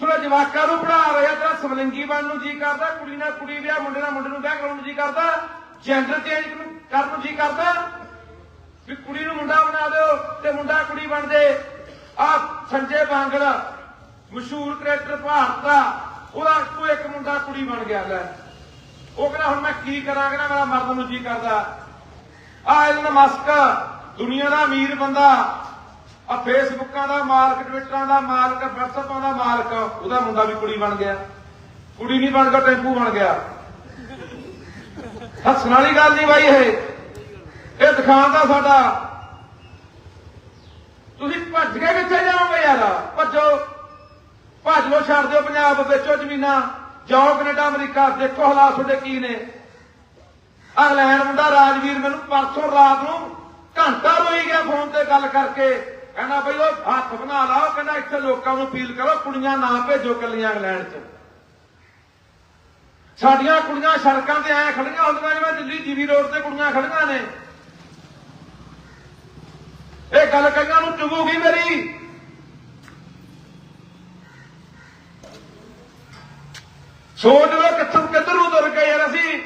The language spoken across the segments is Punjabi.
ਸੋ ਜਵਾਕਾਂ ਨੂੰ ਪੜਾ ਰਿਹਾ ਤਾਂ ਸਮਲਿੰਗੀ ਬਣਨ ਨੂੰ ਜੀ ਕਰਦਾ, ਕੁੜੀ ਨਾਲ ਕੁੜੀ ਵਿਆਹ, ਮੁੰਡੇ ਨਾਲ ਮੁੰਡੇ ਨੂੰ ਵਿਆਹ ਕਰਾਉਣ ਨੂੰ ਜੀ ਕਰਦਾ ਜੈਂਡਰ ਚੇਂਜ ਕਰਨ ਨੂੰ ਜੀ ਕਰਦਾ। ਵੀ ਕੁੜੀ ਨੂੰ ਮੁੰਡਾ ਬਣਾ ਦਿਓ ਤੇ ਮੁੰਡਾ ਕੁੜੀ ਬਣ ਜੇ। ਆ ਸੰਜੇ ਬਾਂਗੜ, ਮਸ਼ਹੂਰ ਕ੍ਰਿਕਟਰ ਭਾਰਤ ਦਾ, ਉਹਦਾ ਇੱਕੋ ਇੱਕ ਮੁੰਡਾ ਕੁੜੀ ਬਣ ਗਿਆ ਲੈ। ਉਹ ਕਹਿੰਦਾ, ਹੁਣ ਮੈਂ ਕੀ ਕਰਾਂ? ਕਹਿੰਦਾ, ਮੇਰਾ ਮਰਦ ਨੂੰ ਜੀ ਕਰਦਾ। ਆ ਐਲਨ ਮਸਕ ਦੁਨੀਆ ਦਾ ਅਮੀਰ ਬੰਦਾ। ਆ ਫੇਸਬੁੱਕਾਂ ਦਾ ਮਾਲਕ ਟਵਿੱਟਰਾਂ ਦਾ ਮਾਲਕ ਵਟਸਐਪਾਂ ਦਾ ਮਾਲਕ, ਉਹਦਾ ਮੁੰਡਾ ਵੀ ਕੁੜੀ ਬਣ ਗਿਆ। ਕੁੜੀ ਨਹੀਂ ਬਣ ਗਿਆ, ਟੈਂਪੂ ਬਣ ਗਿਆ। ਹੱਸਣ ਵਾਲੀ ਗੱਲ ਨਹੀਂ ਬਾਈ ਇਹ। ਇਹ ਦਿਖਾਉਣ ਦਾ ਸਾਡਾ। ਤੁਸੀਂ ਭੱਜ ਕੇ ਕਿੱਥੇ ਜਾਓਗੇ ਯਾਰ? ਭੱਜੋ। ਭੱਜ ਲੋ ਛੱਡ ਦਿਓ ਪੰਜਾਬ ਵੇਚੋ ਜ਼ਮੀਨਾਂ। ਜਾਓ ਕੈਨੇਡਾ, ਅਮਰੀਕਾ, ਦੇਖੋ ਹਾਲਾਤ ਤੁਹਾਡੇ ਕੀ ਨੇ। ਇੰਗਲੈਂਡ ਮੁੰਡਾ ਰਾਜਵੀਰ ਮੈਨੂੰ ਪਰਸੋਂ ਰਾਤ ਨੂੰ ਘੰਟਾ ਰੋਈ ਗਿਆ ਫੋਨ ਤੇ ਗੱਲ ਕਰਕੇ। ਕਹਿੰਦਾ ਬਈ ਉਹ ਹੱਥ ਬਣਾ ਲਾਓ ਕਹਿੰਦਾ ਇੱਥੇ ਲੋਕਾਂ ਨੂੰ ਅਪੀਲ ਕਰੋ, ਕੁੜੀਆਂ ਨਾ ਭੇਜੋ ਕੱਲੀਆਂ ਇੰਗਲੈਂਡ 'ਚ ਸਾਡੀਆਂ ਕੁੜੀਆਂ ਸੜਕਾਂ ਤੇ ਐ ਖੜੀਆਂ ਹੁੰਦੀਆਂ ਜਿਵੇਂ ਦਿੱਲੀ ਜੀਵੀ ਰੋਡ ਤੇ ਕੁੜੀਆਂ ਖੜੀਆਂ ਨੇ। ਇਹ ਗੱਲ ਕਈਆਂ ਨੂੰ ਚੁਗੂਗੀ ਮੇਰੀ। ਸੋਚ ਲਓ ਕਿੱਥੋਂ ਕਿੱਧਰ ਨੂੰ ਤੁਰ ਗਏ ਯਾਰ ਅਸੀਂ।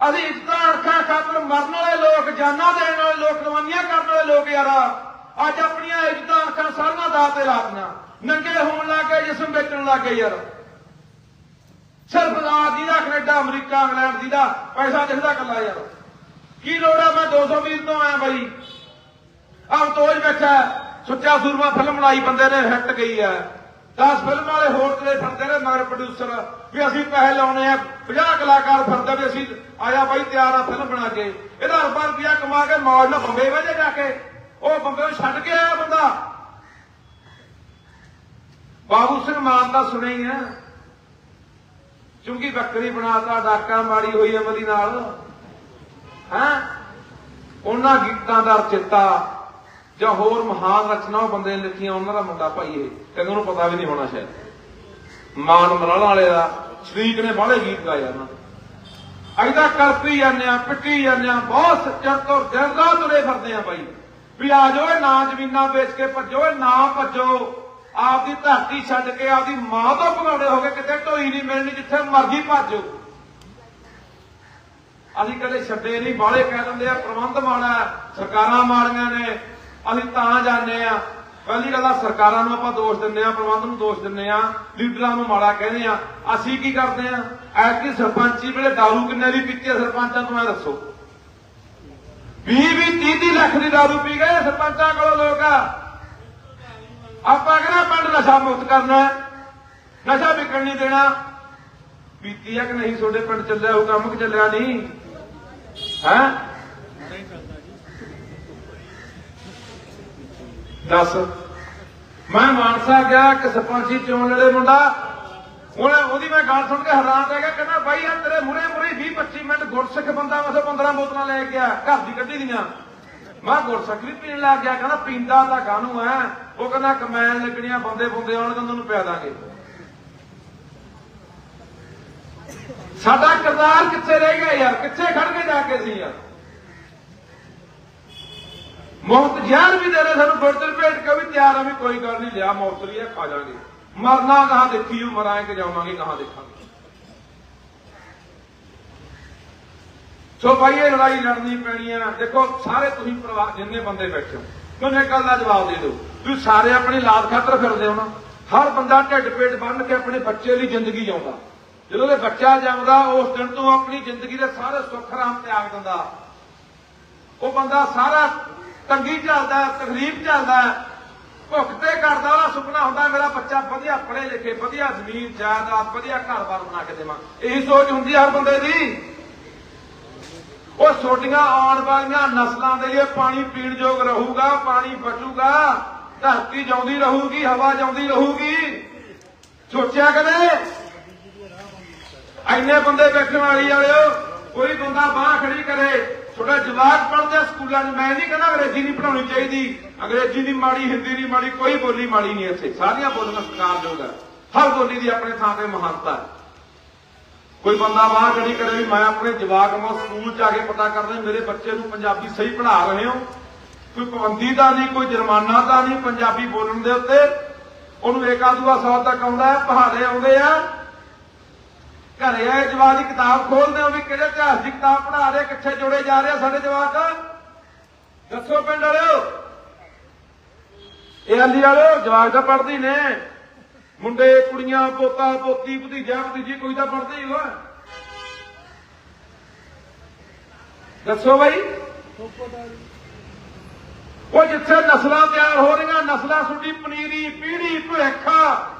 ਅਸੀਂ ਇਸ ਤਰ੍ਹਾਂ ਅੱਖਾਂ ਖਾਤਰ ਮਰਨ ਵਾਲੇ ਲੋਕ, ਜਾਨਾਂ ਦੇਣ ਵਾਲੇ ਲੋਕ ਰਵਾਨੀਆਂ ਕਰਨ ਵਾਲੇ ਲੋਕ ਯਾਰ। ਅੱਜ ਆਪਣੀਆਂ ਇੱਜ਼ਤਾਂ ਅੱਖਾਂ ਸਾਰੀਆਂ ਦਾਅ ਤੇ ਲਾਤੀਆਂ ਨੰਗੇ ਹੋਣ ਲੱਗ ਗਏ, ਜਿਸਮ ਵੇਚਣ ਲੱਗ ਗਏ ਯਾਰ। ਸਿਰਫ ਆਦੀ ਦਾ ਕੈਨੇਡਾ, ਅਮਰੀਕਾ, ਇੰਗਲੈਂਡ ਜੀ ਦਾ ਪੈਸਾ ਦਿਖਦਾ ਕੱਲਾ ਯਾਰ। ਕੀ ਲੋੜ ਆ, ਮੈਂ 200 ਤੋਂ ਆਇਆ ਬਾਈ। ਆਹ ਬੈਠਾ ਸੁੱਚਾ ਸੂਰਮਾ ਫਿਲਮ ਬਣਾਈ ਬੰਦੇ ਨੇ, ਹਿੱਟ ਗਈ ਆ 10 ਫਿਲਮ ਵਾਲੇ ਹੋਰ ਤੇਰੇ ਫਿਰਦੇ ਨੇ ਮਗਰ ਪ੍ਰੋਡਿਊਸਰ ਵੀ ਅਸੀਂ ਪੈਸੇ ਲਾਉਣੇ ਆ। 50 ਕਲਾਕਾਰ ਫਿਰਦੇ ਵੀ ਅਸੀਂ ਆਇਆ ਬਾਈ ਤਿਆਰ ਆ ਫਿਲਮ ਬਣਾ ਕੇ। ਇਹਦਾ ਅਰਬਾਂ ਰੁਪਇਆ ਕਮਾ ਕੇ ਮੌਜ ਨਾਲ ਬੰਬੇ ਵਜੇ ਜਾ ਕੇ। ਉਹ ਬੰਬੇ ਛੱਡ ਕੇ ਆਇਆ ਬੰਦਾ। ਬਾਬੂ ਸਿੰਘ ਮਾਨ ਦਾ ਸੁਣਿਆ ਹੀ ਆ। ਚੁੰਗੀ ਬੱਕਰੀ ਬਣਾਤਾ, ਡਾਕਾ ਮਾਰੀ ਹੋਈ ਅਮਲੀ ਨਾਲ। ਹੈ? ਉਹਨਾਂ ਗੀਤਾਂ ਦਾ ਚਿੱਤਾ ਜਾਂ ਹੋਰ ਮਹਾਨ ਰਚਨਾਵਾਂ ਬੰਦੇ ਨੇ ਲਿਖੀਆਂ, ਉਹਨਾਂ ਦਾ ਮੁੰਡਾ ਭਾਈ ਇਹ। ਕਹਿੰਦੇ ਉਹਨੂੰ ਪਤਾ ਵੀ ਨਹੀਂ ਹੋਣਾ ਸ਼ਾਇਦ। ਮਾਨ ਮਰਾਲਾ ਵਾਲੇ ਦਾ ਸ਼ਰੀਕ ਨੇ ਬਾਹਲੇ ਗੀਤ ਗਾਏ ਉਹਨਾਂ ਐਦਾ ਕਰਪੀ ਜਾਂਦੇ ਆ, ਪਿੱਟੀ ਜਾਂਦੇ ਆ, ਬਹੁਤ ਸੱਚਾ ਤੋਂ ਦਿਨ ਰਾਤ ਤੁਰੇ ਫਿਰਦੇ ਆ ਭਾਈ ਵੀ ਆ ਜਾਓ, ਇਹ ਨਾ ਜ਼ਮੀਨਾਂ ਵੇਚ ਕੇ ਭੱਜੋ ਨਾ ਭੱਜੋ। ਆਪਦੀ ਧਰਤੀ ਛੱਡ ਕੇ ਆਪਦੀ ਮਾਂ ਤੋਂ ਭਗੌੜੇ ਹੋ ਕੇ ਕਿਤੇ ਢੋਈ ਨਹੀਂ ਮਿਲਣੀ, ਜਿੱਥੇ ਮਰਜ਼ੀ ਭੱਜੋ। ਅਸੀਂ ਕਦੇ ਛੱਡੇ ਨਹੀਂ, ਬਾਹਲੇ ਕਹਿ ਦਿੰਦੇ ਆ, ਪ੍ਰਬੰਧ ਮਾੜਾ ਸਰਕਾਰਾਂ ਮਾੜੀਆਂ ਨੇ, ਅਸੀਂ ਤਾਂ ਜਾਂਦੇ ਆ ਪਹਿਲੀ ਗੱਲ ਆ, ਸਰਕਾਰਾਂ ਨੂੰ ਆਪਾਂ ਦੋਸ਼ ਦਿੰਦੇ ਆ ਪ੍ਰਬੰਧ ਨੂੰ ਦੋਸ਼ ਦਿੰਦੇ ਆ ਲੀਡਰਾਂ ਨੂੰ ਮਾੜਾ ਕਹਿੰਦੇ ਆ ਅਸੀਂ ਕੀ ਕਰਦੇ ਆ ਐਤਕੀ ਸਰਪੰਚੀ ਵੇਲੇ दारू ਕਿੰਨੇ ਦੀ ਪੀਤੀ ਸਰਪੰਚਾਂ ਤੋਂ ਐ ਦੱਸੋ। 20 20 30 ਲੱਖ ਦੀ ਦਾਰੂ ਪੀ ਗਏ ਸਰਪੰਚਾਂ ਕੋਲ ਲੋਕ। ਆ ਆਪਾਂ ਕਿਹੜਾ ਪਿੰਡ ਨਸ਼ਾ ਮੁਕਤ ਕਰਨਾ ਨਸ਼ਾ ਵਿਕਣ ਨਹੀਂ ਦੇਣਾ। ਪੀਤੀ ਆ ਕਿ ਨਹੀਂ? ਤੁਹਾਡੇ ਪਿੰਡ ਚੱਲਿਆ ਉਹ ਕੰਮ ਕਿ ਚੱਲਿਆ ਨਹੀਂ? ਹੈ? ਦੱਸ। ਮੈਂ ਮਾਨਸਾ ਗਿਆ ਕਿ ਸਰਪੰਚੀ ਚੋਣ ਲੜੇ ਮੁੰਡਾ। ਹੁਣ ਉਹਦੀ ਮੈਂ ਗੱਲ ਸੁਣ ਕੇ ਹੈਰਾਨ ਰਹਿ ਗਿਆ, ਕਹਿੰਦਾ ਬਾਈ ਆ ਤੇਰੇ ਮੂਰੇ ਮੂਰੇ 20 25 ਮਿੰਟ ਗੁਰਸਿੱਖ ਬੰਦਾ ਵਸੇ 15 ਬੋਤਲਾਂ ਲੈ ਕੇ ਆ, ਘਰ ਦੀ ਕੱਢੀ ਦੀਆਂ। ਮੈਂ ਗੁਰਸਿੱਖ ਵੀ ਪੀਣ ਲੱਗ ਗਿਆ, ਕਹਿੰਦਾ ਪੀਂਦਾ ਤਾਂ ਕਾਹਨੂੰ ਐ? ਉਹ ਕਹਿੰਦਾ ਕਮੈਨ ਲੱਗਣੀਆਂ ਬੰਦੇ ਬੰਦੇ ਆਉਣਗੇ, ਉਹਨਾਂ ਨੂੰ ਪਿਆ ਦਾਂਗੇ। ਸਾਡਾ ਕਿਰਦਾਰ ਕਿੱਥੇ ਰਹਿ ਗਿਆ ਯਾਰ? ਕਿੱਥੇ ਖੜ ਕੇ ਜਾ ਕੇ ਸੀ ਯਾਰ ਮੌਤ ਜ਼ਹਿਰ ਵੀ ਦੇ ਰਹੇ ਸਾਨੂੰ ਗੁਰਦਲ ਭੇਟ ਕੇ ਵੀ ਤਿਆਰ ਆ ਵੀ ਕੋਈ ਗੱਲ ਨਹੀਂ, ਲਿਆ ਮੌਤ ਲਈ ਆ, ਖਾ ਜਾਾਂਗੇ ਮਰਨਾ ਕਹਾਂ ਦੇਖੀਓ ਮਰਾਂ ਜਾਵਾਂਗੇ ਕਹਾਂ ਦੇਖਾਂਗੇ। ਸੋ ਭਾਈ, ਇਹ ਲੜਾਈ ਲੜਨੀ ਪੈਣੀ ਆ। ਦੇਖੋ, ਸਾਰੇ ਤੁਸੀਂ ਪਰਿਵਾਰ, ਜਿੰਨੇ ਬੰਦੇ ਬੈਠੇ ਹੋ, ਮੈਨੂੰ ਇੱਕ ਗੱਲ ਦਾ ਜਵਾਬ ਦੇ ਦਿਓ। ਤੁਸੀਂ ਸਾਰੇ ਆਪਣੀ ਲਾਦ ਖਾਤਰ ਫਿਰਦੇ ਹੋ ਨਾ। ਹਰ ਬੰਦਾ ਢਿੱਡ ਪੇਟ ਬੰਨ ਕੇ ਆਪਣੇ ਬੱਚੇ ਲਈ ਜ਼ਿੰਦਗੀ ਜਿਉਂਦਾ। ਜਦੋਂ ਇਹ ਬੱਚਾ ਜੰਮਦਾ ਉਸ ਦਿਨ ਤੋਂ ਆਪਣੀ ਜ਼ਿੰਦਗੀ ਦੇ ਸਾਰੇ ਸੁੱਖ ਆਰਾਮ ਤਿਆਗ ਦਿੰਦਾ। ਉਹ ਬੰਦਾ ਸਾਰਾ ਤੰਗੀ ਝੱਲਦਾ, ਤਕਲੀਫ ਝੱਲਦਾ। ਭੁੱਖ ਤੇ ਕਰਦਾ ਉਹਦਾ ਸੁਪਨਾ ਹੁੰਦਾ, ਮੇਰਾ ਬੱਚਾ ਵਧੀਆ ਪੜ੍ਹੇ ਲਿਖੇ, ਵਧੀਆ ਜ਼ਮੀਨ, ਜਾਇਦਾਦ, ਵਧੀਆ ਘਰ-ਬਾਰ ਬਣਾ ਕੇ ਦੇਵਾਂ। ਇਹੀ ਸੋਚ ਹੁੰਦੀ ਹਰ ਬੰਦੇ ਦੀ। ਉਹ ਛੋਟੀਆਂ ਆਉਣ ਵਾਲੀਆਂ ਨਸਲਾਂ ਦੇ ਲਈ ਪਾਣੀ ਪੀਣ ਯੋਗ ਰਹੂਗਾ, ਪਾਣੀ ਬਚੂਗਾ। ਧਰਤੀ ਜਾਉਂਦੀ ਰਹੂਗੀ, ਹਵਾ ਜਾਉਂਦੀ ਰਹੂਗੀ। ਸੋਚਿਆ ਕਦੇ? ਐਨੇ ਬੰਦੇ ਵੇਖਣ ਵਾਲੀ ਵਾਲਿਓ ਬੰਦਾ ਬਾਹ ਖੜੀ ਕਰੇ, ਤੁਹਾਡਾ ਜਵਾਕ ਪੜ੍ਹਦੇ ਸਕੂਲਾਂ 'ਚ, ਮੈਂ ਨਹੀਂ ਕਹਿੰਦਾ ਅੰਗਰੇਜ਼ੀ ਨਹੀਂ ਪੜਾਉਣੀ ਚਾਹੀਦੀ। ਅੰਗਰੇਜ਼ੀ ਦੀ ਮਾੜੀ, ਹਿੰਦੀ ਨਹੀਂ ਮਾੜੀ, ਕੋਈ ਬੋਲੀ ਮਾੜੀ ਨਹੀਂ ਇੱਥੇ। ਸਾਰੀਆਂ ਬੋਲੀਆਂ ਸਤਿਕਾਰਯੋਗ ਹੈ ਹਰ ਬੋਲੀ ਦੀ ਆਪਣੇ ਥਾਂ ਤੇ ਮਹਾਨਤਾ ਹੈ। ਕੋਈ ਬੰਦਾ ਬਾਹਰ ਖੜੀ ਕਰੇ ਵੀ ਮੈਂ ਆਪਣੇ ਜਵਾਕ ਨੂੰ ਸਕੂਲ 'ਚ ਆ ਕੇ ਪਤਾ ਕਰਦਾ ਮੇਰੇ ਬੱਚੇ ਨੂੰ ਪੰਜਾਬੀ ਸਹੀ ਪੜ੍ਹਾ ਰਹੇ ਹੋ। ਕੋਈ ਪਾਬੰਦੀ ਦਾ ਨਹੀਂ, ਕੋਈ ਜੁਰਮਾਨਾ ਦਾ ਨਹੀਂ, ਪੰਜਾਬੀ ਬੋਲਣ ਦੇ ਉੱਤੇ। ਉਹਨੂੰ ਏਕਾ ਦੂਆ ਸੌ ਤੱਕ ਆਉਂਦਾ ਪਹਾੜੇ ਆਉਂਦੇ ਆ। ਘਰੇ ਆਏ, ਜਵਾਕ ਦੀ ਕਿਤਾਬ ਖੋਲਦੇ ਹੋ ਵੀ ਕਿਹੜੇ ਇਤਿਹਾਸ ਦੀ ਕਿਤਾਬ ਪੜ੍ਹਾ ਰਹੇ ਕਿੱਥੇ ਜੋੜੇ ਜਾ ਰਹੇ ਸਾਡੇ ਜਵਾਕ। ਦੱਸੋ ਪਿੰਡ ਵਾਲਿਓ। ਇਹ ਅੰਦੀ ਵਾਲਿਓ, ਜਵਾਕ ਤਾਂ ਪੜ੍ਹਦੀ ਨੇ। ਮੁੰਡੇ, ਕੁੜੀਆਂ, ਪੋਤਾ, ਪੋਤੀ, ਭਤੀਜਾ, ਭਤੀਜੀ, ਕੋਈ ਤਾਂ ਪੜ੍ਹਦੇ ਹੀ ਹੋਆ ਦੱਸੋ ਬਾਈ। ਉਹ ਜਿੱਥੇ ਨਸਲਾਂ ਤਿਆਰ ਹੋ ਰਹੀਆਂ, ਨਸਲਾਂ ਸੁੱਡੀ ਪਨੀਰੀ, ਪੀੜੀ ਭੁਲੇਖਾ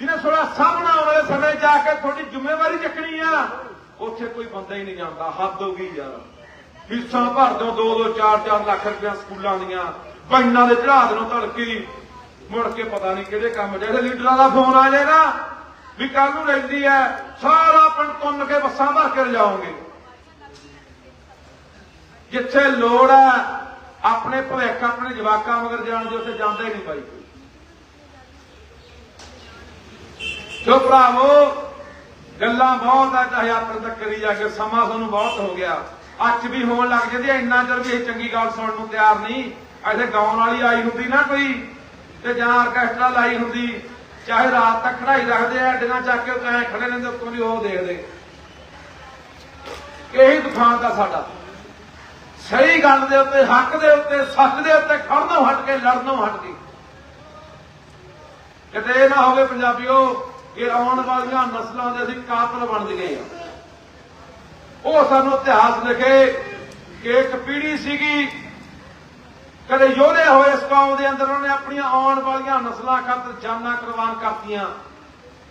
ਜਿਹਨੇ ਥੋੜਾ ਸਾਹਮਣਾ ਆਉਣ ਵਾਲੇ ਸਮੇਂ ਜਾ ਕੇ ਤੁਹਾਡੀ ਜ਼ਿੰਮੇਵਾਰੀ ਚੱਕਣੀ ਆ, ਉੱਥੇ ਕੋਈ ਬੰਦਾ ਹੀ ਨਹੀਂ ਜਾਂਦਾ, ਹੱਦ ਹੋ ਗਈ ਯਾਰ। ਫੀਸਾਂ ਭਰ ਦਿਓ 2-2 4-4 ਲੱਖ ਰੁਪਇਆ ਸਕੂਲਾਂ ਦੀਆਂ, ਪੈਨਾਂ ਦੇ ਚੜਾ ਦੇਣੋ ਧੜਕੀ। ਮੁੜ ਕੇ ਪਤਾ ਨਹੀਂ ਕਿਹੜੇ ਕੰਮ ਜਿਹੜੇ ਲੀਡਰਾਂ ਦਾ ਫੋਨ ਆ ਜਾਏ ਨਾ, ਵੀ ਕੱਲ ਨੂੰ ਲੈਂਦੀ ਐ, ਸਾਰਾ ਪਿੰਡ ਤੁੰਨ ਕੇ ਬੱਸਾਂ ਭਰ ਕੇ ਲਿਜਾਓਗੇ। ਜਿੱਥੇ ਲੋੜ ਹੈ ਆਪਣੇ ਭਵਿੱਖ, ਆਪਣੇ ਜਵਾਕਾਂ ਮਗਰ ਜਾਣ ਦੇ ਉੱਥੇ ਜਾਂਦਾ ਹੀ ਨਹੀਂ ਬਾਈ। ਕੋਈ ਭਰਾਵੋ, ਗੱਲਾਂ ਬਹੁਤ ਆ, ਚਾਹੇ ਆਪਣੇ ਤੱਕ ਕਰੀ ਜਾ ਕੇ ਸਮਾਂ ਤੁਹਾਨੂੰ ਬਹੁਤ ਹੋ ਗਿਆ। ਅੱਜ ਵੀ ਹੋਣ ਲੱਗ ਜਾਂਦੀ ਐ ਇੰਨਾ ਚਿਰ ਵੀ ਇਹ ਚੰਗੀ ਗੱਲ ਸੁਣਨ ਨੂੰ ਤਿਆਰ ਨਹੀਂ। ਐਸੇ ਗਾਉਣ ਵਾਲੀ ਆਈ ਹੁੰਦੀ ਨਾ ਕੋਈ, ਤੇ ਜਾਂ ਆਰਕੈਸਟਰਾ ਲਾਈ ਹੁੰਦੀ, ਚਾਹੇ ਰਾਤ ਤੱਕ ਖੜਾਈ ਰੱਖਦੇ ਆ ਡਿਆਂ ਚੱਕ ਕੇ ਉੱਤੇ ਖੜੇ ਰਹਿੰਦੇ, ਉੱਤੋਂ ਦੀ ਉਹ ਦੇਖਦੇ। ਇਹੀ ਦੁਕਾਨ ਦਾ ਸਾਡਾ। ਸਹੀ ਗੱਲ ਦੇ ਉੱਤੇ, ਹੱਕ ਦੇ ਉੱਤੇ, ਸੱਚ ਦੇ ਉੱਤੇ ਖੜਨੋਂ ਹਟ ਕੇ, ਲੜਨੋਂ ਹਟ ਕੇ। ਕਿਤੇ ਇਹ ਨਾ ਹੋਵੇ ਪੰਜਾਬੀਓ ਕਿ ਆਉਣ ਵਾਲੀਆਂ ਨਸਲਾਂ ਦੇ ਅਸੀਂ ਕਾਤਲ ਬਣ ਗਏ ਆ ਉਹ ਸਾਨੂੰ ਇਤਿਹਾਸ ਲਿਖੇ ਕਿ ਇੱਕ ਪੀੜ੍ਹੀ ਸੀਗੀ। ਕਦੇ ਯੋਧੇ ਹੋਏ ਇਸ ਕੌਮ ਦੇ ਅੰਦਰ, ਉਹਨੇ ਆਪਣੀਆਂ ਆਉਣ ਵਾਲੀਆਂ ਨਸਲਾਂ ਖਾਤਰ ਜਾਨਾਂ ਕੁਰਬਾਨ ਕਰਤੀਆਂ।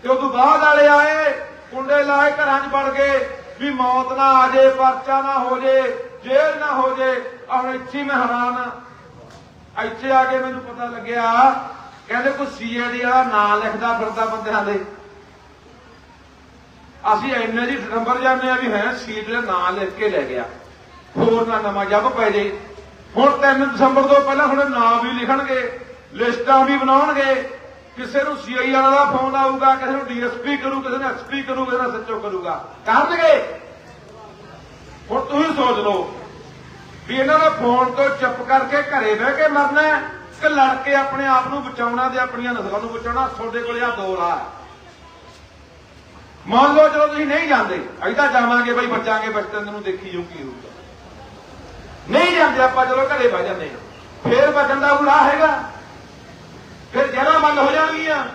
ਤੇ ਉਦੋਂ ਬਾਅਦ ਵਾਲੇ ਆਏ, ਕੁੰਡੇ ਲਾਏ, ਘਰਾਂ 'ਚ ਵੜ ਗਏ ਵੀ ਮੌਤ ਨਾ ਆ ਜੇ, ਪਰਚਾ ਨਾ ਹੋ ਜੇ, ਜੇਲ੍ਹ ਨਾ ਹੋ ਜੇ। ਹੁਣ ਇੱਥੇ ਮੈਂ ਹੈਰਾਨ ਆ। ਇੱਥੇ ਆ ਕੇ ਮੈਨੂੰ ਪਤਾ ਲੱਗਿਆ ਕਹਿੰਦੇ ਕੋਈ ਸੀਆਈਡੀ ਵਾਲਾ ਨਾਂ ਲਿਖਦਾ ਫਿਰਦਾ ਬੰਦਿਆਂ ਦੇ। ਅਸੀਂ ਇੰਨੇ ਜੀ ਨੰਬਰ ਜਾਂਦੇ ਆ ਵੀ ਹੈ, ਸੀਟ ਦੇ ਨਾਂ ਲਿਖ ਕੇ ਲੈ ਗਿਆ। ਹੋਰ ਨਾ ਨਵਾਂ ਜੱਬ ਪੈ ਜੇ। ਹੁਣ 3 ਦਸੰਬਰ ਤੋਂ ਪਹਿਲਾਂ ਹੁਣ ਨਾਂ ਵੀ ਲਿਖਣਗੇ, ਲਿਸਟਾਂ ਵੀ ਬਣਾਉਣਗੇ। ਕਿਸੇ ਨੂੰ ਸੀਆਈ ਵਾਲਾ ਦਾ ਫੋਨ ਆਊਗਾ, ਕਿਸੇ ਨੂੰ ਡੀਐਸਪੀ ਕਰੂ, ਕਿਸੇ ਨੂੰ ਐਸਪੀ ਕਰੂ, ਕਿਸੇ ਨੂੰ ਸੱਚੋ ਕਰੂਗਾ। ਕਰਨਗੇ। ਹੁਣ ਤੁਸੀਂ ਸੋਚ ਲਓ ਵੀ ਇਹਨਾਂ ਦਾ ਫੋਨ ਤੋਂ ਚੁੱਪ ਕਰਕੇ ਘਰੇ ਬਹਿ ਕੇ ਮਰਨਾ ਹੈ। ਕਿ ਲੜ ਕੇ ਆਪਣੇ ਆਪ ਨੂੰ ਬਚਾਉਣਾ ਤੇ ਆਪਣੀਆਂ ਨਸਲਾਂ ਨੂੰ ਬਚਾਉਣਾ ਤੁਹਾਡੇ ਕੋਲ ਆ ਦੋ ਰਾਹ ਹੈ। ਮੰਨ ਲਓ ਜਦੋਂ ਤੁਸੀਂ ਨਹੀਂ ਜਾਂਦੇ, ਅਸੀਂ ਤਾਂ ਜਾਵਾਂਗੇ ਬਈ, ਬਚਾਂਗੇ ਬਚਤਨ ਨੂੰ ਦੇਖੀ ਜੋ ਕੀ ਹੋਊਗਾ। ਨਹੀਂ ਜਾਂਦੇ, ਆਪਾਂ ਚਲੋ ਘਰੇ ਬਹਿ ਜਾਂਦੇ ਫੇਰ ਬਚਣ ਦਾ ਉਹ ਰਾਹ ਹੈਗਾ। ਫਿਰ ਜੜਾ ਬੰਦ ਹੋ ਜਾਣਗੀਆਂ।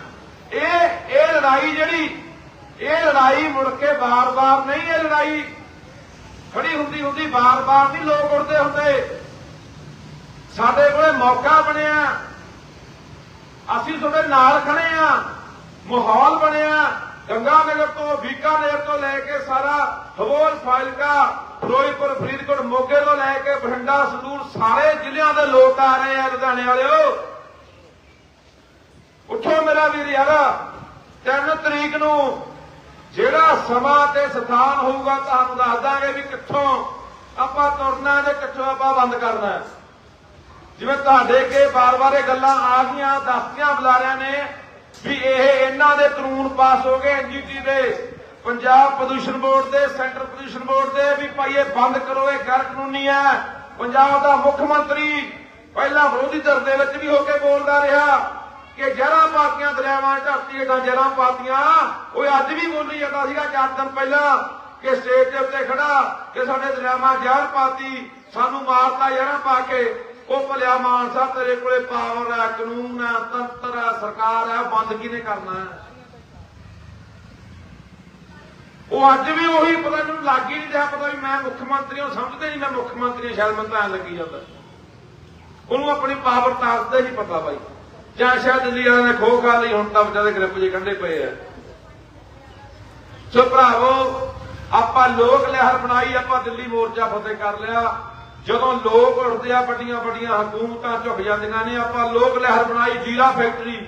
ਇਹ ਇਹ ਲੜਾਈ ਜਿਹੜੀ, ਇਹ ਲੜਾਈ ਮੁੜ ਕੇ ਬਾਰ-ਬਾਰ ਨਹੀਂ, ਇਹ ਲੜਾਈ ਖੜੀ ਹੁੰਦੀ ਹੁੰਦੀ ਬਾਰ-ਬਾਰ ਨਹੀਂ ਲੋਕ ਉੜਦੇ ਹੁੰਦੇ। ਸਾਡੇ ਕੋਲੇ ਮੌਕਾ ਬਣਿਆ। ਅਸੀਂ ਤੁਹਾਡੇ ਨਾਲ ਖੜੇ ਆ ਮਾਹੌਲ ਬਣਿਆ। ਗੰਗਾ ਨਗਰ ਤੋਂ ਬੀਕਾਨੇਰ ਤੋਂ ਲੈ ਕੇ ਸਾਰਾ ਹਵੋਲ ਫਾਇਲਕਾ ਫਿਰੋਜ਼ਪੁਰ, ਫਰੀਦਕੋਟ, ਮੋਗੇ ਤੋਂ ਲੈ ਕੇ ਬਠਿੰਡਾ ਸੰਦੂਰ ਸਾਰੇ ਜ਼ਿਲ੍ਹਿਆਂ ਦੇ ਲੋਕ ਆ ਰਹੇ ਆ ਲੁਧਿਆਣੇ ਵਾਲਿਓ। ਉੱਠੋ ਮੇਰਾ ਵੀਰ ਯਾਰਾ 3 ਤਰੀਕ ਨੂੰ ਜਿਹੜਾ ਸਮਾਂ ਤੇ ਸਥਾਨ ਹੋਊਗਾ, ਤੁਹਾਨੂੰ ਦੱਸ ਦਾਂਗੇ ਵੀ ਕਿੱਥੋਂ ਆਪਾਂ ਤੁਰਨਾ ਤੇ ਕਿੱਥੋਂ ਆਪਾਂ ਬੰਦ ਕਰਨਾ। ਜਿਵੇਂ ਤੁਹਾਡੇ ਕੇ ਬਾਰ-ਬਾਰ ਇਹ ਗੱਲਾਂ ਆ ਗਈਆਂ ਦੱਸਦੀਆਂ ਬੁਲਾਰਿਆਂ ਨੇ ਵੀ ਇਹ ਇਹਨਾਂ ਦੇ ਕਾਨੂੰਨ ਪਾਸ ਹੋ ਗਏ ਐਨਜੀਟੀ ਦੇ। ਪੰਜਾਬ ਪ੍ਰਦੂਸ਼ਣ ਬੋਰਡ ਦੇ, ਸੈਂਟਰ ਪ੍ਰਦੂਸ਼ਣ ਬੋਰਡ ਦੇ ਵੀ ਭਾਈ ਇਹ ਬੰਦ ਕਰੋ, ਇਹ ਗੈਰ ਕਾਨੂੰਨੀ ਹੈ। ਪੰਜਾਬ ਦਾ ਮੁੱਖ ਮੰਤਰੀ ਪਹਿਲਾਂ ਵਿਰੋਧੀ ਧਿਰ ਦੇ ਵਿੱਚ ਵੀ ਹੋ ਕੇ ਬੋਲਦਾ ਰਿਹਾ ਕਿ ਜਰਾਂ ਪਾਤੀਆਂ, ਦਰਿਆਵਾਂ 'ਚ ਧਰਤੀ ਹੇਠਾਂ ਜਰਾਂ ਪਾਤੀਆਂ। ਉਹ ਅੱਜ ਵੀ ਬੋਲੀ ਜਾਂਦਾ ਸੀਗਾ ਚਾਰ ਦਿਨ ਪਹਿਲਾਂ ਕਿ ਸਟੇਜ ਦੇ ਉੱਤੇ ਖੜਾ, ਕਿ ਸਾਡੇ ਦਰਿਆਵਾਂ ਜ਼ਹਿਰ ਪਾਤੀ, ਸਾਨੂੰ ਮਾਰਤਾ ਜਰਾਂ ਪਾ ਕੇ। ਉਹ ਭਲਿਆ ਮਾਨਸਾ, ਤੇਰੇ ਕੋਲੇ ਪਾਵਰ ਹੈ, ਕਾਨੂੰਨ ਹੈ, ਤੰਤਰ ਹੈ, ਸਰਕਾਰ ਹੈ, ਬੰਦ ਕਿਹਨੇ ਕਰਨਾ ਹੈ? ਉਹ ਅੱਜ ਵੀ ਉਹੀ ਪਤਾ ਨੂੰ ਲੱਗ ਹੀ ਨਹੀਂ ਰਿਹਾ, ਪਤਾ ਵੀ ਮੈਂ ਮੁੱਖ ਮੰਤਰੀ ਹਾਂ ਸਮਝਦੇ ਨਹੀਂ ਮੈਂ ਮੁੱਖ ਮੰਤਰੀ ਹਾਂ, ਸ਼ਾਇਦ ਮੈਨੂੰ ਤਾਂ ਲੱਗੀ ਜਾਂਦਾ। ਉਹਨੂੰ ਆਪਣੀ ਪਾਵਰ ਤਾਕਤ ਹੀ ਪਤਾ ਬਾਈ। ਜਾਂ ਸ਼ਾਇਦ ਦਿੱਲੀ ਵਾਲਿਆਂ ਨੇ ਖੋ ਖਾ ਲਈ, ਹੁਣ ਤਾਂ ਵਿਚਾਰੇ ਗ੍ਰਿਪ ਜੇ ਕੰਢੇ ਪਏ ਆ। ਸੋ ਭਰਾਵੋ, ਆਪਾਂ ਲੋਕ ਲਹਿਰ ਬਣਾਈ, ਆਪਾਂ ਦਿੱਲੀ ਮੋਰਚਾ ਫਤਿਹ ਕਰ ਲਿਆ। ਜਦੋਂ ਲੋਕ ਉੱਠਦੇ ਆ ਵੱਡੀਆਂ ਵੱਡੀਆਂ ਹਕੂਮਤਾਂ ਝੁਕ ਜਾਂਦੀਆਂ ਨੇ ਆਪਾਂ ਲੋਕ ਲਹਿਰ ਬਣਾਈ, ਜੀਰਾ ਫੈਕਟਰੀ,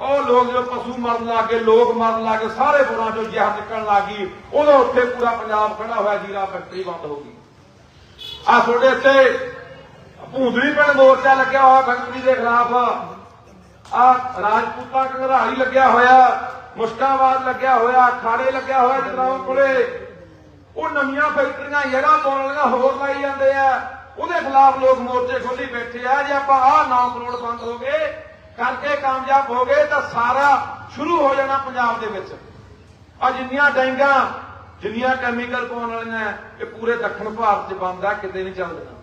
ਉਹ ਲੋਕ ਜੋ ਪਸ਼ੂ ਮਰਨ ਲੱਗੇ, ਲੋਕ ਮਰਨ ਲੱਗੇ, ਸਾਰੇ ਬੁਰਾਂ ਚੋਂ ਜ਼ਹਿਰ ਨਿਕਲਣ ਲੱਗੀ, ਉਦੋਂ ਉੱਥੇ ਪੂਰਾ ਪੰਜਾਬ ਖੜਾ ਹੋਇਆ, ਜੀਰਾ ਫੈਕਟਰੀ ਬੰਦ ਹੋ ਗਈ। ਆ ਤੁਹਾਡੇ ਇੱਥੇ ਭੂੰਦਰੀ ਪਿੰਡ ਮੋਰਚਾ ਲੱਗਿਆ ਹੋਇਆ, ਫੈਕਟਰੀ ਦੇ ਖਿਲਾਫ। ਆ ਰਾਜਪੂਤਾ ਕੰਗਰਾਲੀ ਲੱਗਿਆ ਹੋਇਆ, ਮੁਸ਼ਕਾਬਾਦ ਲੱਗਿਆ ਹੋਇਆ ਖਾੜੇ ਲੱਗਿਆ ਹੋਇਆ ਜਗਰਾਉਂ ਕੋਲੇ। ਉਹ ਨਵੀਆਂ ਫੈਕਟਰੀਆਂ ਜਗ੍ਹਾ ਪਾਉਣ ਵਾਲੀਆਂ ਹੋਰ ਲਾਈ ਜਾਂਦੇ ਆ। ਉਹਦੇ ਖਿਲਾਫ ਲੋਕ ਮੋਰਚੇ ਖੋਲੀ ਬੈਠੇ ਆ। ਜੇ ਆਪਾਂ ਆਹ 9 ਕਰੋੜ ਬੰਦ ਹੋ ਗਏ, ਕਰਕੇ ਕਾਮਯਾਬ ਹੋ ਗਏ, ਤਾਂ ਸਾਰਾ ਸ਼ੁਰੂ ਹੋ ਜਾਣਾ ਪੰਜਾਬ ਦੇ ਵਿੱਚ। ਆ ਜਿੰਨੀਆਂ ਡੈਂਗਾਂ, ਜਿੰਨੀਆਂ ਕੈਮੀਕਲ ਪਾਉਣ ਵਾਲੀਆਂ, ਇਹ ਪੂਰੇ ਦੱਖਣ ਭਾਰਤ 'ਚ ਬੰਦ ਆ, ਕਿਤੇ ਨਹੀਂ ਚੱਲਦੀਆਂ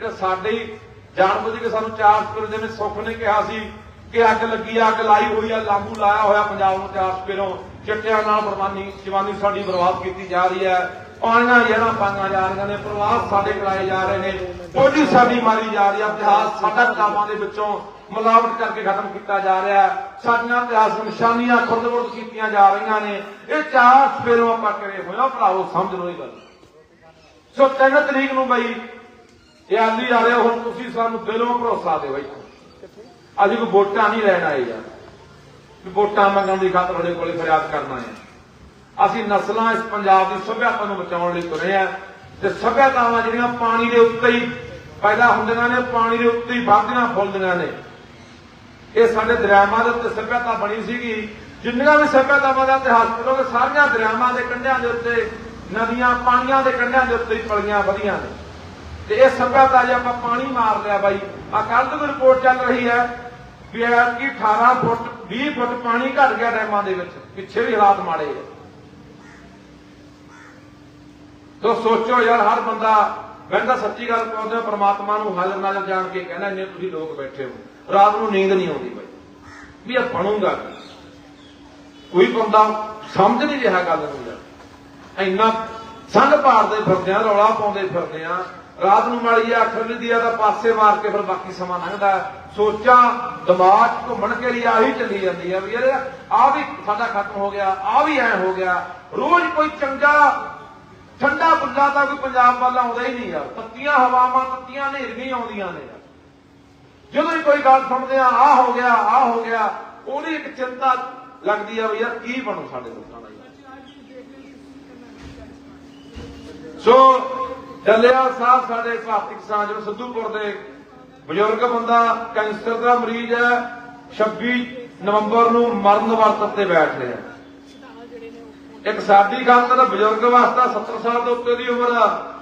ਇਹ ਸਾਡੇ ਹੀ ਜਾਣਬੁੱਝ ਕੇ ਸਾਨੂੰ ਚਾਰ ਸਪੇਰੋਂ ਜਿਵੇਂ ਸੁੱਖ ਨੇ ਕਿਹਾ ਸੀ ਕਿ ਅੱਗ ਲੱਗੀ, ਅੱਗ ਲਾਈ ਹੋਈ ਆ, ਲਾਗੂ ਲਾਇਆ ਹੋਇਆ ਪੰਜਾਬ ਨੂੰ ਚਾਰ ਸਪੇਰੋਂ। ਚਿੱਟਿਆਂ ਨਾਲ ਬਰਬਾਨੀ ਜਵਾਨੀ ਸਾਡੀ ਬਰਬਾਦ ਕੀਤੀ ਜਾ ਰਹੀ ਹੈ ਪਾਣੀਆਂ ਜੜਾਂ ਪਾਈਆਂ ਜਾ ਰਹੀਆਂ ਨੇ ਪ੍ਰਵਾਸ ਸਾਡੇ ਕਰਾਏ ਜਾ ਰਹੇ ਨੇ। ਬੋਲੀ ਸਾਡੀ ਮਾਰੀ ਜਾ ਰਹੀ ਹੈ ਇਤਿਹਾਸ ਸਾਡਾ ਕਿਤਾਬਾਂ ਦੇ ਵਿੱਚੋਂ ਮਿਲਾਵਟ ਕਰਕੇ ਖਤਮ ਕੀਤਾ ਜਾ ਰਿਹਾ ਹੈ। ਸਾਡੀਆਂ ਇਤਿਹਾਸਕ ਨਿਸ਼ਾਨੀਆਂ ਖੁਰਦ-ਬੁਰਦ ਕੀਤੀਆਂ ਜਾ ਰਹੀਆਂ ਨੇ। ਇਹ ਚਾਰ ਸਵੇਰੋਂ ਆਪਾਂ ਕਰੇ ਹੋਇਆ ਭਰਾਵੋ, ਸਮਝ ਲਓ ਇਹ ਗੱਲ। ਸੋ ਤਿੰਨ ਤਰੀਕ ਨੂੰ ਬਈ, ਇਹ ਆਂਦੀ ਆ ਰਿਹਾ, ਹੁਣ ਤੁਸੀਂ ਸਾਨੂੰ ਦਿਲੋਂ ਭਰੋਸਾ ਦਿਓ ਬਈ। ਅਸੀਂ ਕੋਈ ਵੋਟਾਂ ਨਹੀਂ ਲੈਣ ਆਏ ਯਾਰ। ਵੋਟਾਂ ਮੰਗਣ ਦੀ ਖਾਤਰ ਤੁਹਾਡੇ ਕੋਲੇ ਫਰਿਆਦ ਕਰਨਾ ਹੈ। ਅਸੀਂ ਨਸਲਾਂ ਇਸ ਪੰਜਾਬ ਦੀ ਸੱਭਿਅਤਾ ਨੂੰ ਬਚਾਉਣ ਲਈ ਤੁਰੇ ਆ ਤੇ ਸੱਭਿਅਤਾਵਾਂ ਜਿਹੜੀਆਂ ਪਾਣੀ ਦੇ ਉੱਤੇ ਹੀ ਪੈਦਾ ਹੁੰਦੀਆਂ ਨੇ, ਪਾਣੀ ਦੇ ਉੱਤੇ ਹੀ ਵੱਧਦੀਆਂ ਫੁੱਲਦੀਆਂ ਨੇ। ਇਹ ਸਾਡੇ ਦਰਿਆਵਾਂ ਦੇ ਉੱਤੇ ਸੱਭਿਅਤਾ ਬਣੀ ਸੀਗੀ। ਜਿੰਨੀਆਂ ਵੀ ਸੱਭਿਅਤਾਵਾਂ ਦਾ ਇਤਿਹਾਸ ਪੜੋਗੇ ਸਾਰੀਆਂ ਦਰਿਆਵਾਂ ਦੇ ਕੰਢਿਆਂ ਦੇ ਉੱਤੇ, ਨਦੀਆਂ ਪਾਣੀਆਂ ਦੇ ਕੰਢਿਆਂ ਦੇ ਉੱਤੇ ਹੀ ਪਲੀਆਂ ਵਧੀਆਂ ਨੇ। ਤੇ ਇਹ ਸੱਭਿਅਤਾ ਜੇ ਆਪਾਂ ਪਾਣੀ ਮਾਰ ਲਿਆ ਬਾਈ ਆ ਕੱਲ ਤੋਂ ਰਿਪੋਰਟ ਚੱਲ ਰਹੀ ਹੈ ਵੀ ਇਹ ਕਿ 18 ਫੁੱਟ 20 ਫੁੱਟ ਪਾਣੀ ਘਟ ਗਿਆ ਡੈਮਾਂ ਦੇ ਵਿੱਚ, ਪਿੱਛੇ ਵੀ ਹਾਲਾਤ ਮਾੜੇ ਆ। ਤੋ ਸੋਚੋ ਯਾਰ, ਹਰ ਬੰਦਾ ਮੈਂ ਤਾਂ ਸੱਚੀ ਗੱਲ ਕਹਉਂਦਾ ਪ੍ਰਮਾਤਮਾ ਨੂੰ ਹਾਜ਼ਰ ਨਾਜ਼ਰ ਜਾਣ ਕੇ ਕਹਿੰਦਾ ਇੰਨੇ ਤੁਸੀਂ ਲੋਕ ਬੈਠੇ ਹੋ। ਰਾਤ ਨੂੰ ਨੀਂਦ ਨਹੀਂ ਆਉਂਦੀ ਬਾਈ। ਵੀ ਇਹ ਬਣੂਗਾ ਕੋਈ ਬੰਦਾ ਸਮਝ ਨਹੀਂ ਰਿਹਾ ਗੱਲ ਨੂੰ ਯਾਰ। ਇੰਨਾ ਸੰਗ ਭਾਰਦੇ ਫਿਰਦੇ ਆ, ਰੌਲਾ ਪਾਉਂਦੇ ਫਿਰਦੇ ਆ। ਰਾਤ ਨੂੰ ਮਾੜੀ ਆ ਅੱਖ ਦੀ ਆ ਤਾਂ ਪਾਸੇ ਮਾਰ ਕੇ ਫਿਰ ਬਾਕੀ ਸਮਾਂ ਲੰਘਦਾ ਸੋਚਾਂ ਦਿਮਾਗ 'ਚ ਘੁੰਮਣ ਕੇ ਲਈ ਆਹੀ ਚੱਲੀ ਜਾਂਦੀ ਆ ਵੀ ਯਾਰ ਆ ਵੀ ਸਾਡਾ ਖਤਮ ਹੋ ਗਿਆ ਆ ਵੀ ਐ ਹੋ ਗਿਆ। ਰੋਜ਼ ਕੋਈ ਚੰਗਾ ਠੰਡਾ ਬੁੱਲਾ ਤਾਂ ਕੋਈ ਪੰਜਾਬ ਵੱਲ ਆਉਂਦਾ ਹੀ ਨਹੀਂ ਆ ਤੱਤੀਆਂ ਹਵਾਵਾਂ, ਤੱਤੀਆਂ ਹਨੇਰੀਆਂ ਆਉਂਦੀਆਂ ਨੇ ਯਾਰ। ਜਦੋਂ ਹੀ ਕੋਈ ਗੱਲ ਸੁਣਦੇ ਆ ਆ ਹੋ ਗਿਆ ਆ ਹੋ ਗਿਆ, ਉਹਦੀ ਇੱਕ ਚਿੰਤਾ ਲੱਗਦੀ ਆ ਵੀ ਯਾਰ ਕੀ ਬਣੂ ਸਾਡੇ ਲੋਕਾਂ ਦਾ ਸੋ ਡੱਲਿਆ ਸਾਹਿਬ, ਸਾਡੇ ਭਾਰਤੀ ਕਿਸਾਨ ਜੋ ਸਿੱਧੂਪੁਰ ਦੇ ਬਜ਼ੁਰਗ ਬੰਦਾ, ਕੈਂਸਰ ਦਾ ਮਰੀਜ਼ ਹੈ 26 ਨਵੰਬਰ ਨੂੰ ਮਰਨ ਵਰਤ ਤੇ ਬੈਠ ਰਿਹਾ। ਇੱਕ ਸਾਡੀ ਖਾਤਰ ਬਜ਼ੁਰਗ ਵਾਸਤਾ 70 ਸਾਲ ਦੇ ਉੱਤੇ ਦੀ ਉਮਰ ਆ।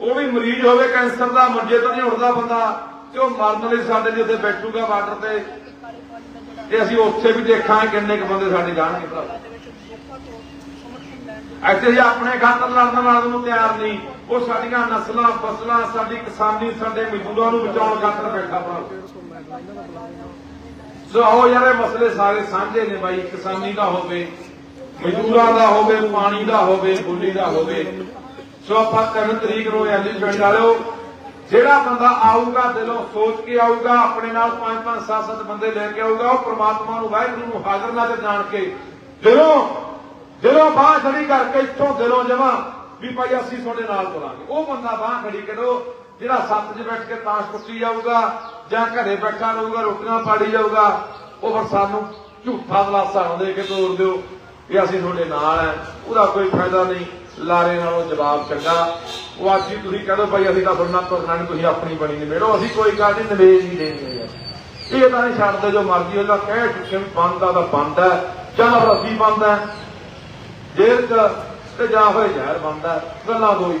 ਉਹ ਵੀ ਮਰੀਜ਼ ਹੋਵੇ, ਕੈਂਸਰ ਦਾ ਮੰਜੇ ਤੋਂ ਨਹੀਂ ਉੱਠਦਾ ਬੰਦਾ। ਤੇ ਉਹ ਮਰਨ ਲਈ ਸਾਡੇ ਲਈ ਬੈਠੂਗਾ ਬਾਰਡਰ ਤੇ। ਤੇ ਅਸੀਂ ਉੱਥੇ ਵੀ ਦੇਖਾਂਗੇ ਕਿੰਨੇ ਕੁ ਬੰਦੇ ਸਾਡੇ ਜਾਣਗੇ ਭਰਾ। ਇੱਥੇ ਆਪਣੇ ਖਾਤਰ ਲੜਨ ਵਾਲਿਆਂ ਨੂੰ ਤਿਆਰ ਨਹੀਂ, ਉਹ ਸਾਡੀਆਂ ਨਸਲਾਂ, ਫਸਲਾਂ, ਸਾਡੀ ਕਿਸਾਨੀ, ਸਾਡੇ ਮਜ਼ਦੂਰਾਂ ਨੂੰ ਬਚਾਉਣ ਖਾਤਰ ਬੈਠਾ ਭਰਾ। ਸੋ ਆਓ ਯਾਰ, ਇਹ ਮਸਲੇ ਸਾਰੇ ਸਾਂਝੇ ਨੇ ਬਾਈ, ਕਿਸਾਨੀ ਦਾ ਹੋਵੇ ਮਜ਼ਦੂਰਾਂ ਦਾ ਹੋਵੇ, ਪਾਣੀ ਦਾ ਹੋਵੇ, ਬੋਲੀ ਦਾ ਹੋਵੇ। ਸੋ ਆਪਾਂ ਤਿੰਨ ਤਰੀਕ ਨੂੰ ਐਲੀ ਵਾਲਿਓ, ਜਿਹੜਾ ਬੰਦਾ ਆਊਗਾ, ਦਿਲੋਂ ਸੋਚ ਕੇ ਆਊਗਾ, ਆਪਣੇ ਨਾਲ ਪੰਜ ਪੰਜ, ਸੱਤ ਸੱਤ ਬੰਦੇ ਲੈ ਕੇ ਆਊਗਾ, ਉਹ ਪ੍ਰਮਾਤਮਾ ਨੂੰ ਵਾਹਿਗੁਰੂ ਨੂੰ ਹਾਜ਼ਰ ਨਾਜ਼ਰ ਜਾਣ ਕੇ ਦਿਲੋਂ ਦਿਲੋਂ ਬਾਹ ਖੜੀ ਕਰਕੇ ਇੱਥੋਂ ਦਿਲੋਂ ਜਮਾ ਵੀ ਭਾਈ ਅਸੀਂ ਤੁਹਾਡੇ ਨਾਲ ਤੁਰਾਂਗੇ। ਉਹ ਬੰਦਾ ਬਾਹ ਖੜੀ ਕਰੋ, ਜਿਹੜਾ ਸੱਤ 'ਚ ਬੈਠ ਕੇ ਤਾਸ਼ ਕੁੱਟੀ ਜਾਊਗਾ, ਜਾਂ ਘਰੇ ਬੈਠਾ ਰਹੂਗਾ, ਰੋਟੀਆਂ ਪਾੜੀ ਜਾਊਗਾ, ਉਹ ਫਿਰ ਸਾਨੂੰ ਝੂਠਾ ਦਲਾਸਾ ਨਾ ਦੇ ਕੇ ਤੋੜ ਦਿਓ। ਵੀ ਅਸੀਂ ਤੁਹਾਡੇ ਨਾਲ ਹੈ ਉਹਦਾ ਕੋਈ ਫਾਇਦਾ ਨਹੀਂ। ਲਾਰੇ ਨਾਲੋਂ ਜਵਾਬ ਚੰਗਾ। ਉਹ ਅੱਜ ਹੀ ਤੁਸੀਂ ਕਹਦੋ ਭਾਈ, ਅਸੀਂ ਤਾਂ ਤੁਹਾਡੇ ਨਾਲ ਤੁਰਨਾ ਨਹੀਂ ਤੁਸੀਂ ਆਪਣੀ ਬਣੀ ਨਹੀਂ ਅਸੀਂ ਕੋਈ ਗੱਲ ਨਹੀਂ, ਨਿਵੇਸ਼ ਨਹੀਂ ਦੇਣੀ ਹੈ ਇਹ ਤਾਂ ਨਹੀਂ ਛੱਡਦੇ, ਜੋ ਮਰਜ਼ੀ ਉਹਦਾ ਕਹਿ ਚੁੱਕੇ ਵੀ ਬੰਦ ਆ ਤਾਂ ਬੰਦ ਰੱਬੀ ਬੰਦ ਜੇਲ੍ਹ ਚ ਤੇ ਜਾਂ ਹੋਏ ਜ਼ਹਿਰ ਬੰਦਾ ਗੱਲਾਂ ਦੋਈ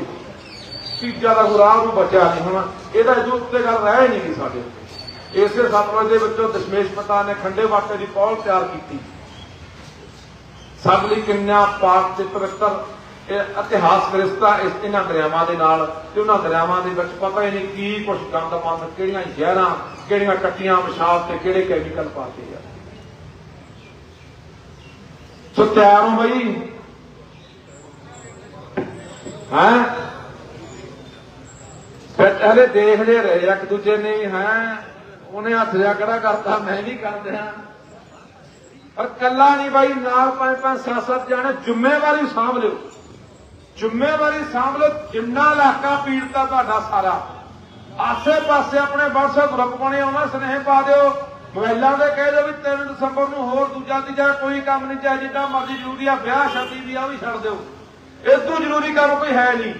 ਤੀਜਾ ਦਾ ਗੁਰਾਹ ਨੂੰ ਬਚਿਆ ਨਹੀਂ ਹੋਣਾ। ਇਹਦਾ ਜੋ ਉੱਤੇ ਗੱਲ ਰਹਿ ਨਹੀਂ ਸਾਡੇ ਉੱਤੇ। ਇਸੇ ਸਤਵਜ ਦੇ ਵਿੱਚੋਂ ਦਸ਼ਮੇਸ਼ ਪਤਾ ਨੇ ਖੰਡੇ ਵਾਟੇ ਦੀ ਪੌਲ ਤਿਆਰ ਕੀਤੀ। ਸਭ ਲਈ ਕਿੰਨਾ ਪਾਕ ਤੇ ਪਵਿੱਤਰ ਇਤਿਹਾਸ ਰਿਸ਼ਤਾ ਇਸ ਇਹਨਾਂ ਦਰਿਆਵਾਂ ਦੇ ਨਾਲ ਤੇ ਉਹਨਾਂ ਦਰਿਆਵਾਂ ਦੇ ਵਿੱਚ ਪਤਾ ਹੀ ਨਹੀਂ ਕੀ ਕੁਝ ਗੰਦ ਮੰਦ, ਕਿਹੜੀਆਂ ਜ਼ਹਿਰਾਂ, ਕਿਹੜੀਆਂ ਟੱਟੀਆਂ ਪਿਸ਼ਾਬ ਤੇ ਕਿਹੜੇ ਕੈਮੀਕਲ ਪਾਤੇ ਆ। ਸੋ ਤਿਆਰ ਹੋ ਬਈ? ਹਾਂ? ਫਿਰ ਹਲੇ ਦੇਖਦੇ ਰਹੇ ਇੱਕ ਦੂਜੇ ਨੇ ਵੀ ਹੈ? ਉਹਨੇ ਹੱਥ ਜਿਹਾ ਕਿਹੜਾ ਕਰਤਾ, ਮੈਂ ਵੀ ਕਰ ਦਿਆਂ। ਪਰ ਕੱਲਾ ਨਹੀਂ ਬਾਈ, ਨਾਲ ਪੰਜ ਪੰਜ, ਸੱਤ ਸੱਤ ਜਾਣੇ ਜ਼ਿੰਮੇਵਾਰੀ ਸਾਂਭ ਲਿਓ। ਜ਼ਿੰਮੇਵਾਰੀ ਸਾਂਭ ਲਓ, ਜਿੰਨਾ ਇਲਾਕਾ ਪੀੜਤਾ ਤੁਹਾਡਾ ਸਾਰਾ। ਆਸੇ ਪਾਸੇ ਆਪਣੇ WhatsApp ਗਰੁੱਪ ਬਣੇ ਆਉਣਾ ਸੁਨੇਹੇ ਪਾ ਦਿਓ। ਮੋਬਾਈਲਾਂ ਤੇ ਕਹਿ ਦਿਓ ਵੀ 3 ਦਸੰਬਰ ਨੂੰ ਹੋਰ ਦੂਜਾ ਤੀਜਾ, ਕੋਈ ਕੰਮ ਨਹੀਂ, ਚਾਹੇ ਜਿੱਦਾਂ ਮਰਜ਼ੀ ਜ਼ਰੂਰੀ ਆ, ਵਿਆਹ, ਸ਼ਾਦੀ ਵੀ ਆ ਵੀ ਛੱਡ ਦਿਓ। ਇਸ ਤੋਂ ਜ਼ਰੂਰੀ ਕੰਮ ਕੋਈ ਹੈ ਨਹੀਂ।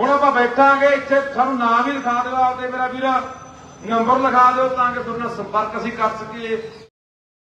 ਹੁਣ ਆਪਾਂ ਬੈਠਾਂਗੇ, ਇੱਥੇ ਸਾਨੂੰ ਨਾਮ ਵੀ ਲਿਖਾ ਦਿਓ, ਆਪਦੇ ਮੇਰਾ ਵੀਰਾ। ਨੰਬਰ ਲਿਖਾ ਦਿਓ ਤਾਂ ਕਿ ਤੁਹਾਡੇ ਨਾਲ ਸੰਪਰਕ ਅਸੀਂ ਕਰ ਸਕੀਏ।